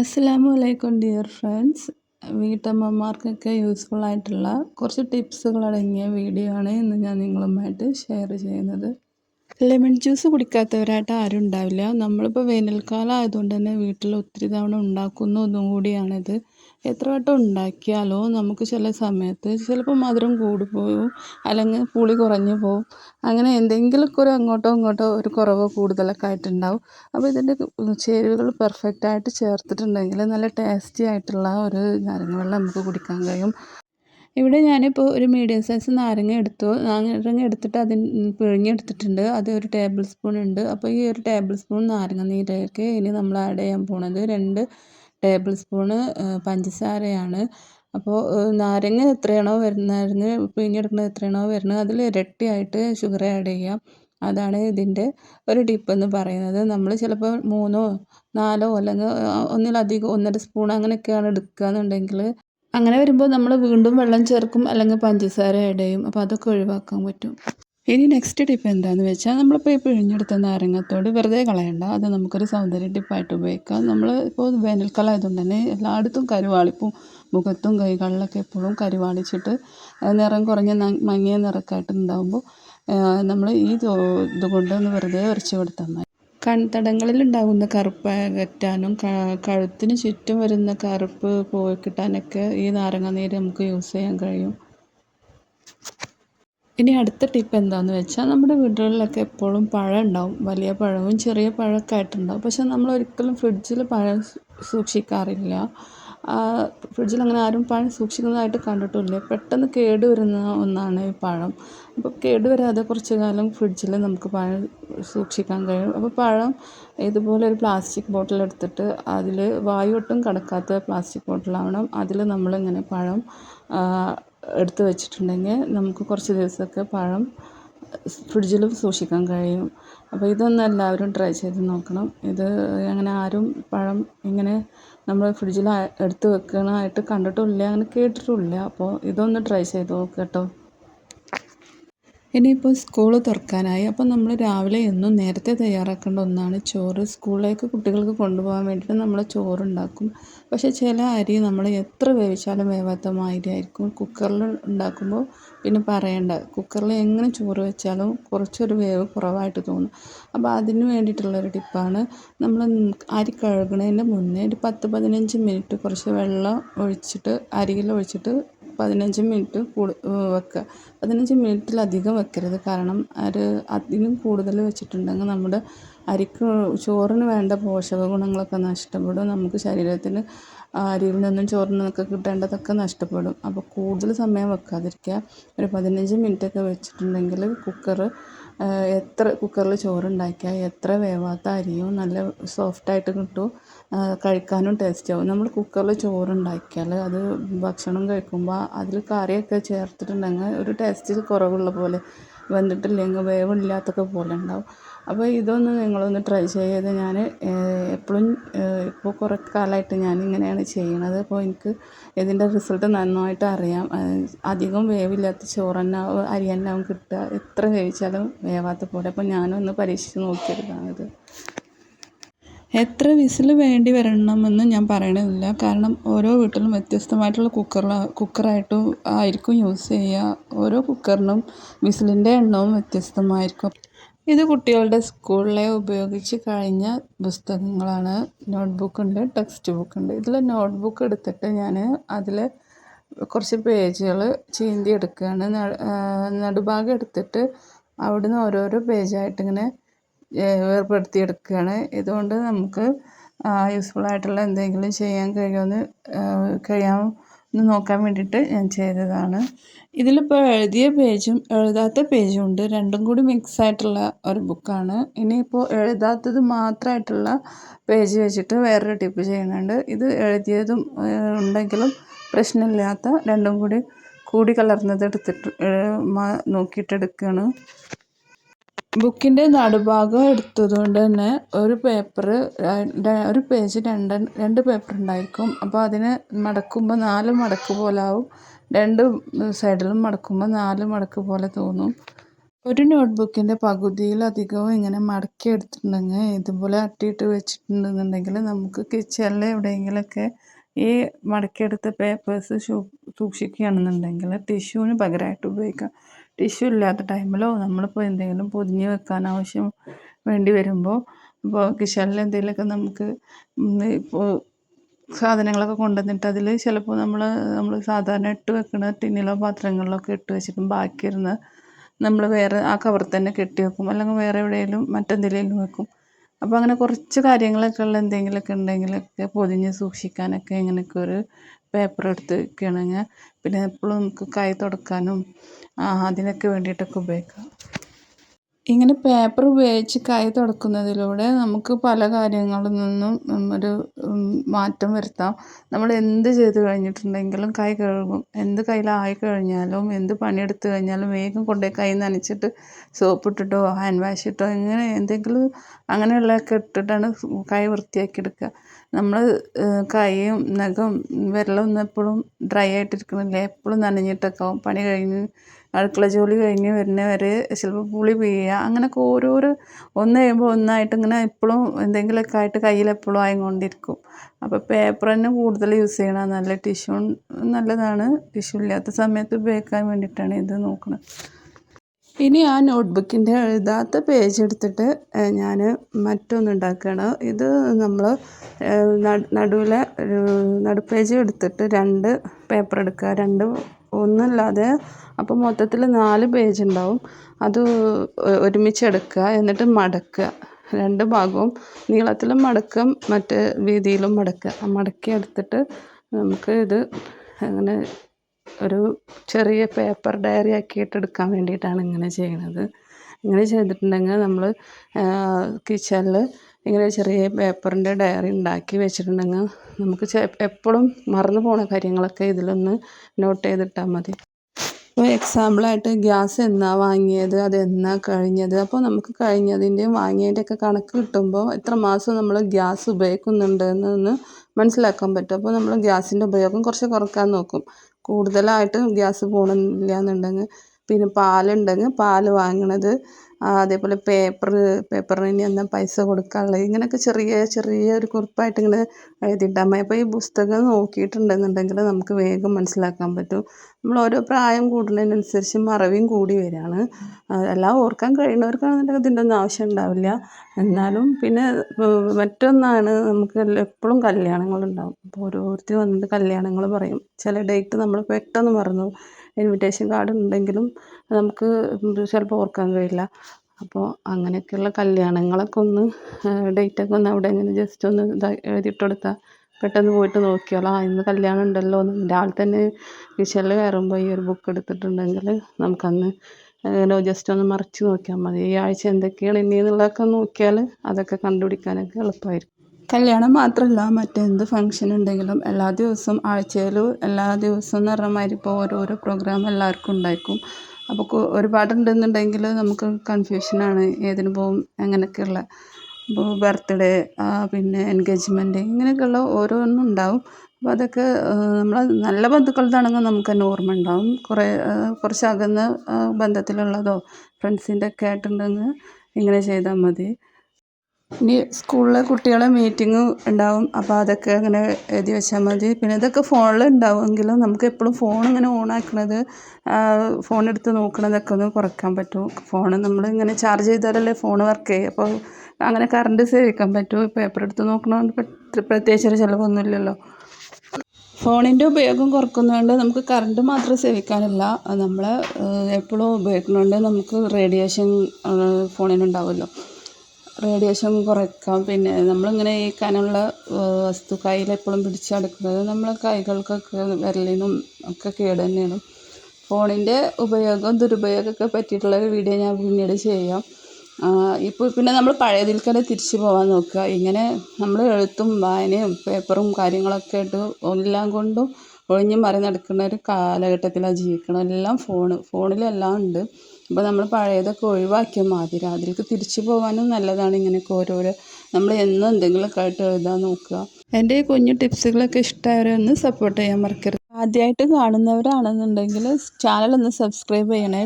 അസ്സലാമു അലൈക്കും dear friends. വീട്ടമ്മമാർക്കൊക്കെ useful ആയിട്ടുള്ള കുറച്ച് ടിപ്സുകൾ അടങ്ങിയ വീഡിയോ ആണ് ഇന്ന് ഞാൻ നിങ്ങളുമായിട്ട് ഷെയർ ചെയ്യുന്നത്. ലെമൺ ജ്യൂസ് കുടിക്കാത്തവരായിട്ട് ആരും ഉണ്ടാവില്ല. നമ്മളിപ്പോൾ വേനൽക്കാലം ആയതുകൊണ്ട് തന്നെ വീട്ടിൽ ഒത്തിരി തവണ ഉണ്ടാക്കുന്ന ഒന്നും കൂടിയാണിത്. എത്ര വട്ടം ഉണ്ടാക്കിയാലോ നമുക്ക് ചില സമയത്ത് ചിലപ്പോൾ മധുരം കൂടിപ്പോവും അല്ലെങ്കിൽ പുളി കുറഞ്ഞു പോവും. അങ്ങനെ എന്തെങ്കിലുമൊക്കെ ഒരു അങ്ങോട്ടോ ഇങ്ങോട്ടോ ഒരു കുറവോ കൂടുതലൊക്കെ ആയിട്ടുണ്ടാവും. അപ്പോൾ ഇതിന്റെ ചേരുവകൾ പെർഫെക്റ്റായിട്ട് ചേർത്തിട്ടുണ്ടെങ്കിൽ നല്ല ടേസ്റ്റി ആയിട്ടുള്ള ഒരു നാരങ്ങ വെള്ളം നമുക്ക് കുടിക്കാൻ കഴിയും. ഇവിടെ ഞാനിപ്പോൾ ഒരു മീഡിയം സൈസ് നാരങ്ങ എടുത്തു. നാരങ്ങ എടുത്തിട്ട് അതിന് പിഴിഞ്ഞെടുത്തിട്ടുണ്ട് അത് ഒരു ടേബിൾ സ്പൂൺ ഉണ്ട്. അപ്പോൾ ഈ ഒരു ടേബിൾ സ്പൂൺ നാരങ്ങ നീരേക്ക് ഇനി നമ്മൾ ആഡ് ചെയ്യാൻ പോണത് രണ്ട് ടേബിൾ സ്പൂണ് പഞ്ചസാരയാണ്. അപ്പോൾ നാരങ്ങ എത്രയാണോ വരുന്ന നാരങ്ങ പിഴിഞ്ഞെടുക്കുന്നത് എത്രയാണോ വരുന്നത് അതിൽ ഇരട്ടിയായിട്ട് ഷുഗർ ആഡ് ചെയ്യാം. അതാണ് ഇതിന്റെ ഒരു ടിപ്പ് എന്ന് പറയുന്നത്. നമ്മൾ ചിലപ്പോൾ മൂന്നോ നാലോ അല്ലെങ്കിൽ ഒന്നിലധികം ഒന്നര സ്പൂൺ അങ്ങനെയൊക്കെയാണ് എടുക്കുക എന്നുണ്ടെങ്കിൽ അങ്ങനെ വരുമ്പോൾ നമ്മൾ വീണ്ടും വെള്ളം ചേർക്കും അല്ലെങ്കിൽ പഞ്ചസാര ആഡ് ചെയ്യും അപ്പോൾ അതൊക്കെ ഒഴിവാക്കാൻ പറ്റും. ഇനി നെക്സ്റ്റ് ടിപ്പ് എന്താണെന്ന് വെച്ചാൽ നമ്മളിപ്പോൾ ഈ പിഴിഞ്ഞെടുത്ത നാരങ്ങത്തോട് വെറുതെ കളയണ്ട. അത് നമുക്കൊരു സൗന്ദര്യ ടിപ്പായിട്ട് ഉപയോഗിക്കാം. നമ്മൾ ഇപ്പോൾ വേനൽക്കാലം ആയതുകൊണ്ട് തന്നെ എല്ലായിടത്തും കരുവാളിപ്പും മുഖത്തും കൈകളിലൊക്കെ എപ്പോഴും കരുവാളിച്ചിട്ട് നിറം കുറഞ്ഞ മങ്ങിയ നിറക്കായിട്ട് ഉണ്ടാകുമ്പോൾ നമ്മൾ ഈ ഇതുകൊണ്ട് ഒന്ന് വെറുതെ ഉരച്ച് കൊടുത്താൽ മതി. കൺതടങ്ങളിൽ ഉണ്ടാകുന്ന കറുപ്പ് അകറ്റാനും കഴുത്തിന് ചുറ്റും വരുന്ന കറുപ്പ് പോയി കിട്ടാനൊക്കെ ഈ നാരങ്ങ നീര് നമുക്ക് യൂസ് ചെയ്യാൻ കഴിയും. ഇനി അടുത്ത ടിപ്പ് എന്താണെന്ന് വെച്ചാൽ നമ്മുടെ വീടുകളിലൊക്കെ എപ്പോഴും പഴം ഉണ്ടാവും. വലിയ പഴവും ചെറിയ പഴമൊക്കെ ആയിട്ടുണ്ടാവും പക്ഷെ നമ്മൾ ഒരിക്കലും ഫ്രിഡ്ജിൽ പഴം സൂക്ഷിക്കാറില്ല. ഫ്രിഡ്ജിൽ അങ്ങനെ ആരും പഴം സൂക്ഷിക്കുന്നതായിട്ട് കണ്ടിട്ടില്ല. പെട്ടെന്ന് കേടുവരുന്ന ഒന്നാണ് ഈ പഴം. അപ്പോൾ കേടുവരാതെ കുറച്ച് കാലം ഫ്രിഡ്ജിൽ നമുക്ക് പഴം സൂക്ഷിക്കാൻ കഴിയും. അപ്പോൾ പഴം ഇതുപോലെ ഒരു പ്ലാസ്റ്റിക് ബോട്ടിൽ എടുത്തിട്ട് അതിൽ വായു ഒട്ടും കടക്കാത്ത പ്ലാസ്റ്റിക് ബോട്ടിലാവണം. അതിൽ നമ്മളിങ്ങനെ പഴം എടുത്ത് വെച്ചിട്ടുണ്ടെങ്കിൽ നമുക്ക് കുറച്ച് ദിവസമൊക്കെ പഴം ഫ്രിഡ്ജിൽ സൂക്ഷിക്കാൻ കഴിയും. അപ്പോൾ ഇതൊന്ന് എല്ലാവരും ട്രൈ ചെയ്ത് നോക്കണം. ഇത് അങ്ങനെ ആരും പഴം ഇങ്ങനെ നമ്മൾ ഫ്രിഡ്ജിൽ എടുത്ത് വെക്കണതായിട്ട് കണ്ടിട്ടുമില്ല അങ്ങനെ കേട്ടിട്ടുമില്ല അപ്പോൾ ഇതൊന്ന് ട്രൈ ചെയ്ത് നോക്ക് കേട്ടോ. ഇനിയിപ്പോൾ സ്കൂൾ തുറക്കാനായി അപ്പോൾ നമ്മൾ രാവിലെ എന്നും നേരത്തെ തയ്യാറാക്കേണ്ട ഒന്നാണ് ചോറ്. സ്കൂളിലേക്ക് കുട്ടികൾക്ക് കൊണ്ടുപോകാൻ വേണ്ടിയിട്ട് നമ്മൾ ചോറുണ്ടാക്കും. പക്ഷേ ചില അരി നമ്മൾ എത്ര വേവിച്ചാലും വേവാത്ത മാതിരി ആയിരിക്കും. കുക്കറിൽ ഉണ്ടാക്കുമ്പോൾ പിന്നെ പറയണ്ട. കുക്കറിൽ എങ്ങനെ ചോറ് വെച്ചാലും കുറച്ചൊരു വേവ് കുറവായിട്ട് തോന്നും. അപ്പോൾ അതിന് വേണ്ടിയിട്ടുള്ളൊരു ടിപ്പാണ് നമ്മൾ അരി കഴുകുന്നതിന്റെ മുന്നേ ഒരു പത്ത് പതിനഞ്ച് മിനിറ്റ് കുറച്ച് വെള്ളം ഒഴിച്ചിട്ട് അരിയിൽ ഒഴിച്ചിട്ട് പതിനഞ്ച് മിനിറ്റ് വെക്കുക പതിനഞ്ച് മിനിറ്റിലധികം വെക്കരുത്. കാരണം അത് അതിലും കൂടുതൽ വെച്ചിട്ടുണ്ടെങ്കിൽ നമ്മുടെ അരിക്ക് ചോറിന് വേണ്ട പോഷക ഗുണങ്ങളൊക്കെ നഷ്ടപ്പെടും. നമുക്ക് ശരീരത്തിന് അരിയിൽ നിന്നും ചോറിൽ നിന്നൊക്കെ കിട്ടേണ്ടതൊക്കെ നഷ്ടപ്പെടും. അപ്പോൾ കൂടുതൽ സമയം വെക്കാതിരിക്കുക. ഒരു പതിനഞ്ച് മിനിറ്റൊക്കെ വെച്ചിട്ടുണ്ടെങ്കിൽ കുക്കർ എത്ര കുക്കറിൽ ചോറുണ്ടാക്കിയാൽ എത്ര വേവാത്ത അരിയും നല്ല സോഫ്റ്റായിട്ട് കിട്ടും. കഴിക്കാനും ടേസ്റ്റാവും നമ്മൾ കുക്കറിൽ ചോറുണ്ടാക്കിയാൽ അത് ഭക്ഷണം കഴിക്കുമ്പോൾ അതിൽ കറിയൊക്കെ ചേർത്തിട്ടുണ്ടെങ്കിൽ ഒരു ടേസ്റ്റിൽ കുറവുള്ള പോലെ. വെന്തിട്ടില്ലെങ്കിൽ വേവില്ലാത്തൊക്കെ പോലെ ഉണ്ടാവും. അപ്പോൾ ഇതൊന്ന് നിങ്ങളൊന്ന് ട്രൈ ചെയ്ത് ഞാൻ എപ്പോഴും ഇപ്പോൾ കുറേ കാലമായിട്ട് ഞാൻ ഇങ്ങനെയാണ് ചെയ്യണത്. അപ്പോൾ എനിക്ക് ഇതിന്റെ റിസൾട്ട് നന്നായിട്ട് അറിയാം. അധികം വേവില്ലാത്ത ചോറ് തന്നെ അരി കിട്ടുക. എത്ര വേവിച്ചാലും വേവാത്ത പോലെ. അപ്പോൾ ഞാനൊന്ന് പരീക്ഷിച്ച് നോക്കിയെടുത്താണിത് എത്ര വിസിൽ വേണ്ടി വരണമെന്ന് ഞാൻ പറയണില്ല. കാരണം ഓരോ വീട്ടിലും വ്യത്യസ്തമായിട്ടുള്ള കുക്കർ കുക്കറായിട്ടും ആയിരിക്കും യൂസ് ചെയ്യുക. ഓരോ കുക്കറിനും വിസിലിന്റെ എണ്ണവും വ്യത്യസ്തമായിരിക്കും. ഇത് കുട്ടികളുടെ സ്കൂളിലെ ഉപയോഗിച്ച് കഴിഞ്ഞ പുസ്തകങ്ങളാണ്. നോട്ട്ബുക്ക് ഉണ്ട് ടെക്സ്റ്റ് ബുക്ക് ഉണ്ട് ഇതിൽ നോട്ട്ബുക്ക് എടുത്തിട്ട് ഞാൻ അതിൽ കുറച്ച് പേജുകൾ ചീന്തി എടുക്കുകയാണ് നടുഭാഗം എടുത്തിട്ട് അവിടുന്ന് ഓരോരോ പേജായിട്ട് ഇങ്ങനെ വേർപെടുത്തി എടുക്കുകയാണ് ഇതുകൊണ്ട് നമുക്ക് യൂസ്ഫുൾ ആയിട്ടുള്ള എന്തെങ്കിലും ചെയ്യാൻ കഴിയുമെന്ന് കഴിയാമോ എന്ന് നോക്കാൻ വേണ്ടിയിട്ട് ഞാൻ ചെയ്തതാണ്. ഇതിലിപ്പോൾ എഴുതിയ പേജും എഴുതാത്ത പേജും ഉണ്ട്. രണ്ടും കൂടി മിക്സ് ആയിട്ടുള്ള ഒരു ബുക്കാണ് ഇനിയിപ്പോൾ എഴുതാത്തത് മാത്രമായിട്ടുള്ള പേജ് വെച്ചിട്ട് വേറൊരു ടിപ്പ് ചെയ്യുന്നുണ്ട്. ഇത് എഴുതിയതും ഉണ്ടെങ്കിലും പ്രശ്നമില്ലാത്ത രണ്ടും കൂടി കൂടി കലർന്നത് എടുത്തിട്ട് നോക്കിയിട്ട് എടുക്കുകയാണ് ബുക്കിന്റെ നടുഭാഗം എടുത്തതുകൊണ്ട് തന്നെ ഒരു പേപ്പർ ഒരു പേജ് രണ്ട് രണ്ട് പേപ്പർ ഉണ്ടായിരിക്കും അപ്പോൾ അതിനെ മടക്കുമ്പോൾ നാല് മടക്ക് പോലെ ആവും. രണ്ട് സൈഡിലും മടക്കുമ്പോൾ നാല് മടക്ക് പോലെ തോന്നും. ഒരു നോട്ട്ബുക്കിന്റെ പകുതിയിലധികവും ഇങ്ങനെ മടക്കി എടുത്തിട്ടുണ്ടെങ്കിൽ ഇതുപോലെ അട്ടിയിട്ട് വെച്ചിട്ടുണ്ടെന്നുണ്ടെങ്കിൽ നമുക്ക് കിച്ചണിൽ എവിടെയെങ്കിലുമൊക്കെ ഈ മടക്കിയെടുത്ത പേപ്പേഴ്സ് സൂക്ഷിക്കുകയാണെന്നുണ്ടെങ്കിൽ ടിഷ്യൂവിന് പകരമായിട്ട് ഉപയോഗിക്കാം. ടിഷ്യൂ ഇല്ലാത്ത ടൈമിലോ നമ്മളിപ്പോൾ എന്തെങ്കിലും പൊതിഞ്ഞ് വെക്കാൻ ആവശ്യം വേണ്ടി വരുമ്പോൾ ഇപ്പോൾ കിച്ചണിൽ എന്തെങ്കിലുമൊക്കെ നമുക്ക് ഇപ്പോൾ സാധനങ്ങളൊക്കെ കൊണ്ടുവന്നിട്ട് അതിൽ ചിലപ്പോൾ നമ്മൾ നമ്മൾ സാധാരണ ഇട്ട് വെക്കുന്ന ടിന്നിലോ പാത്രങ്ങളിലോ ഒക്കെ ഇട്ട് വെച്ചിട്ടും ബാക്കി വരുന്ന നമ്മൾ വേറെ ആ കവർ തന്നെ കെട്ടി വെക്കും. അല്ലെങ്കിൽ വേറെ എവിടെയെങ്കിലും മറ്റെന്തെങ്കിലും വെക്കും. അപ്പോൾ അങ്ങനെ കുറച്ച് കാര്യങ്ങളൊക്കെ ഉള്ള എന്തെങ്കിലുമൊക്കെ ഉണ്ടെങ്കിലൊക്കെ പൊതിഞ്ഞ് സൂക്ഷിക്കാനൊക്കെ ഇങ്ങനെയൊക്കെ ഒരു പേപ്പർ എടുത്ത് പിന്നെ എപ്പോഴും നമുക്ക് കൈ തുടക്കാനും അതിനൊക്കെ വേണ്ടിയിട്ടൊക്കെ ഉപയോഗിക്കാം. ഇങ്ങനെ പേപ്പർ ഉപയോഗിച്ച് കൈ തുടക്കുന്നതിലൂടെ നമുക്ക് പല കാര്യങ്ങളിൽ നിന്നും ഒരു മാറ്റം വരുത്താം. നമ്മൾ എന്ത് ചെയ്ത് കഴിഞ്ഞിട്ടുണ്ടെങ്കിലും കൈ കഴുകും. എന്ത് കയ്യിലായി കഴിഞ്ഞാലും എന്ത് പണിയെടുത്ത് കഴിഞ്ഞാലും വേഗം കൊണ്ടുപോയി കൈ നനച്ചിട്ട് സോപ്പ് ഇട്ടിട്ടോ ഹാൻഡ് വാഷ് ഇട്ടോ ഇങ്ങനെ എന്തെങ്കിലും അങ്ങനെയുള്ളതൊക്കെ ഇട്ടിട്ടാണ് കൈ വൃത്തിയാക്കി എടുക്കുക. നമ്മൾ കൈയും നഖം വിരലൊന്നും എപ്പോഴും ഡ്രൈ ആയിട്ടിരിക്കണില്ല എപ്പോഴും നനഞ്ഞിട്ടൊക്കെ പണി കഴിഞ്ഞ് അടുക്കള ജോലി കഴിഞ്ഞ് വരുന്നവരെ ചിലപ്പോൾ പുളി പിഴിയുക അങ്ങനെയൊക്കെ ഓരോരോ ഒന്ന് കഴിയുമ്പോൾ ഒന്നായിട്ട് ഇങ്ങനെ എപ്പോഴും എന്തെങ്കിലുമൊക്കെ ആയിട്ട് കയ്യിൽ എപ്പോഴും ആയിക്കൊണ്ടിരിക്കും. അപ്പോൾ പേപ്പർ തന്നെ കൂടുതൽ യൂസ് ചെയ്യണം നല്ല ടിഷ്യൂ നല്ലതാണ്. ടിഷ്യൂ ഇല്ലാത്ത സമയത്ത് ഉപയോഗിക്കാൻ വേണ്ടിയിട്ടാണ് ഇത് നോക്കുന്നത് ഇനി ആ നോട്ട്ബുക്കിന്റെ എഴുതാത്ത പേജ് എടുത്തിട്ട് ഞാൻ മറ്റൊന്ന് ഉണ്ടാക്കുകയാണ് ഇത് നമ്മൾ നടുവിലെ നടുപ്പേജ് എടുത്തിട്ട് രണ്ട് പേപ്പർ എടുക്കുക. രണ്ട് ഒന്നല്ലാതെ അപ്പോൾ മൊത്തത്തിൽ നാല് പേജ് ഉണ്ടാവും. അത് ഒരുമിച്ച് എടുക്കുക എന്നിട്ട് മടക്കുക. രണ്ട് ഭാഗവും നീളത്തിലും മടക്കും മറ്റ് വീതിയിലും മടക്കുക. മടക്കി എടുത്തിട്ട് നമുക്ക് ഇത് അങ്ങനെ ഒരു ചെറിയ പേപ്പർ ഡയറി ആക്കിയിട്ട് എടുക്കാൻ വേണ്ടിയിട്ടാണ് ഇങ്ങനെ ചെയ്യുന്നത്. ഇങ്ങനെ ചെയ്തിട്ടുണ്ടെങ്കിൽ നമ്മൾ കിച്ചണിൽ ഇങ്ങനെ ചെറിയ പേപ്പറിന്റെ ഡയറി ഉണ്ടാക്കി വെച്ചിട്ടുണ്ടെങ്കിൽ നമുക്ക് എപ്പോഴും മറന്നു പോണ കാര്യങ്ങളൊക്കെ ഇതിലൊന്ന് നോട്ട് ചെയ്തിട്ടാൽ മതി. ഇപ്പോൾ എക്സാമ്പിളായിട്ട് ഗ്യാസ് എന്നാ വാങ്ങിയത് അത് എന്നാ കഴിഞ്ഞത്? അപ്പോൾ നമുക്ക് കഴിഞ്ഞതിന്റെയും വാങ്ങിയതിന്റെയൊക്കെ കണക്ക് കിട്ടുമ്പോൾ എത്ര മാസം നമ്മൾ ഗ്യാസ് ഉപയോഗിക്കുന്നുണ്ട് എന്നൊന്ന് മനസ്സിലാക്കാൻ പറ്റും. അപ്പോൾ നമ്മൾ ഗ്യാസിന്റെ ഉപയോഗം കുറച്ച് കുറയ്ക്കാൻ നോക്കും. കൂടുതലായിട്ട് ഗ്യാസ് പോകണില്ല എന്നുണ്ടെങ്കിൽ പിന്നെ പാലുണ്ടെങ്കിൽ പാൽ വാങ്ങണത് അതേപോലെ പേപ്പർ പേപ്പറിന് എന്നാൽ പൈസ കൊടുക്കാനുള്ളത് ഇങ്ങനെയൊക്കെ ചെറിയ ചെറിയ ഒരു കുറിപ്പായിട്ട് ഇങ്ങനെ എഴുതിയിട്ടാൽ മതി. അപ്പോൾ ഈ പുസ്തകം നോക്കിയിട്ടുണ്ടെന്നുണ്ടെങ്കിൽ നമുക്ക് വേഗം മനസ്സിലാക്കാൻ പറ്റും. നമ്മൾ ഓരോ പ്രായം കൂടുന്നതിനനുസരിച്ച് മറവിയും കൂടി വരികയാണ്. എല്ലാം ഓർക്കാൻ കഴിയുന്നവർക്കാണെന്നുണ്ടെങ്കിൽ ഇതിന്റെ ഒന്നും ആവശ്യം ഉണ്ടാവില്ല. എന്നാലും പിന്നെ മറ്റൊന്നാണ് നമുക്ക് എപ്പോഴും കല്യാണങ്ങളുണ്ടാവും. അപ്പോൾ ഓരോരുത്തർ വന്നിട്ട് കല്യാണങ്ങൾ പറയും. ചില ഡേറ്റ് നമ്മൾ പെട്ടെന്ന് മറന്നു ഇൻവിറ്റേഷൻ കാർഡ് ഉണ്ടെങ്കിലും നമുക്ക് ചിലപ്പോൾ ഓർക്കാൻ കഴിയില്ല. അപ്പോൾ അങ്ങനെയൊക്കെയുള്ള കല്യാണങ്ങളൊക്കെ ഒന്ന് ഡേറ്റൊക്കെ ഒന്ന് അവിടെ ഇങ്ങനെ ജസ്റ്റ് ഒന്ന് എഴുതിയിട്ട് കൊടുത്താൽ പെട്ടെന്ന് പോയിട്ട് നോക്കിയാലോ ആ ഇന്ന് കല്യാണം ഉണ്ടല്ലോ എന്ന്. രാവിലെ തന്നെ കിച്ചണിൽ കയറുമ്പോൾ ഈ ഒരു ബുക്ക് എടുത്തിട്ടുണ്ടെങ്കിൽ നമുക്കന്ന് അങ്ങനെ ജസ്റ്റ് ഒന്ന് മറിച്ച് നോക്കിയാൽ മതി. ഈ ആഴ്ച എന്തൊക്കെയാണ് ഇനി എന്നുള്ളതൊക്കെ നോക്കിയാൽ അതൊക്കെ കണ്ടുപിടിക്കാനൊക്കെ എളുപ്പമായിരിക്കും. കല്യാണം മാത്രമല്ല മറ്റെന്ത് ഫംഗ്ഷൻ ഉണ്ടെങ്കിലും എല്ലാ ദിവസവും ആഴ്ചയിലും എല്ലാ ദിവസവും എന്ന് പറഞ്ഞ മാതിരി ഇപ്പോൾ ഓരോരോ പ്രോഗ്രാം എല്ലാവർക്കും ഉണ്ടായിരിക്കും. അപ്പോൾ ഒരുപാടുണ്ടെന്നുണ്ടെങ്കിൽ നമുക്ക് കൺഫ്യൂഷനാണ് ഏതിന് പോകും അങ്ങനെയൊക്കെയുള്ള ഇപ്പോൾ ബർത്ത്ഡേ പിന്നെ എൻഗേജ്മെന്റ് ഇങ്ങനെയൊക്കെയുള്ള ഓരോന്നും ഉണ്ടാവും. അപ്പോൾ അതൊക്കെ നമ്മൾ നല്ല ബന്ധുക്കളതാണെങ്കിൽ നമുക്ക് തന്നെ ഓർമ്മ ഉണ്ടാവും. കുറേ കുറച്ച് അകന്ന ബന്ധത്തിലുള്ളതോ ഫ്രണ്ട്സിന്റെ ഒക്കെ ആയിട്ടുണ്ടെങ്കിൽ ഇങ്ങനെ ചെയ്താൽ മതി. ഇനി സ്കൂളിലെ കുട്ടികളെ മീറ്റിംഗ് ഉണ്ടാവും. അപ്പോൾ അതൊക്കെ അങ്ങനെ എഴുതി വെച്ചാൽ മതി. പിന്നെ ഇതൊക്കെ ഫോണിൽ ഉണ്ടാവുമെങ്കിലും നമുക്ക് എപ്പോഴും ഫോൺ ഇങ്ങനെ ഓൺ ആക്കണത് ഫോൺ എടുത്ത് നോക്കണതൊക്കെ ഒന്ന് കുറയ്ക്കാൻ പറ്റും. ഫോൺ നമ്മൾ ഇങ്ങനെ ചാർജ് ചെയ്താലല്ലേ ഫോൺ വർക്ക് ചെയ്യും. അപ്പോൾ അങ്ങനെ കറണ്ട് സേവിക്കാൻ പറ്റും. പേപ്പർ എടുത്ത് നോക്കണതുകൊണ്ട് പ്രത്യേകിച്ചൊരു ചിലവൊന്നുമില്ലല്ലോ. ഫോണിന്റെ ഉപയോഗം കുറക്കുന്നതുകൊണ്ട് നമുക്ക് കറണ്ട് മാത്രം സേവിക്കാനല്ല. നമ്മൾ എപ്പോഴും ഉപയോഗിക്കുന്നതുകൊണ്ട് നമുക്ക് റേഡിയേഷൻ ഫോണിനുണ്ടാവുമല്ലോ റേഡിയേഷൻ കുറയ്ക്കാം. പിന്നെ നമ്മളിങ്ങനെ ഈ കനമുള്ള വസ്തു കയ്യിലെപ്പോഴും പിടിച്ചെടുക്കുന്നത് നമ്മൾ കൈകൾക്കൊക്കെ വിരലിനും ഒക്കെ കേട് തന്നെയാണ്. ഫോണിന്റെ ഉപയോഗം ദുരുപയോഗമൊക്കെ പറ്റിയിട്ടുള്ളൊരു വീഡിയോ ഞാൻ പിന്നീട് ചെയ്യാം. ഇപ്പോൾ പിന്നെ നമ്മൾ പഴയതിൽ തന്നെ തിരിച്ചു പോകാൻ നോക്കുക. ഇങ്ങനെ നമ്മൾ എഴുത്തും വായനയും പേപ്പറും കാര്യങ്ങളൊക്കെ ആയിട്ട് എല്ലാം കൊണ്ടും ഒഴിഞ്ഞു മറി നടക്കുന്ന ഒരു കാലഘട്ടത്തിലാണ് ജീവിക്കുന്നത് എല്ലാം ഫോണ്. ഫോണിലെല്ലാം ഉണ്ട്. അപ്പോൾ നമ്മൾ പഴയതൊക്കെ ഒഴിവാക്കിയ മാതിരി അതിലേക്ക് തിരിച്ചു പോകാനും നല്ലതാണ് ഇങ്ങനെയൊക്കെ ഓരോരോ നമ്മൾ എന്നും എന്തെങ്കിലുമൊക്കെ ആയിട്ട് എഴുതാൻ നോക്കുക. എന്റെ ഈ കുഞ്ഞു ടിപ്സുകളൊക്കെ ഇഷ്ടമായവരൊന്ന് സപ്പോർട്ട് ചെയ്യാൻ മറക്കരുത്. ആദ്യമായിട്ട് കാണുന്നവരാണെന്നുണ്ടെങ്കിൽ ചാനൽ ഒന്ന് സബ്സ്ക്രൈബ് ചെയ്യണേ.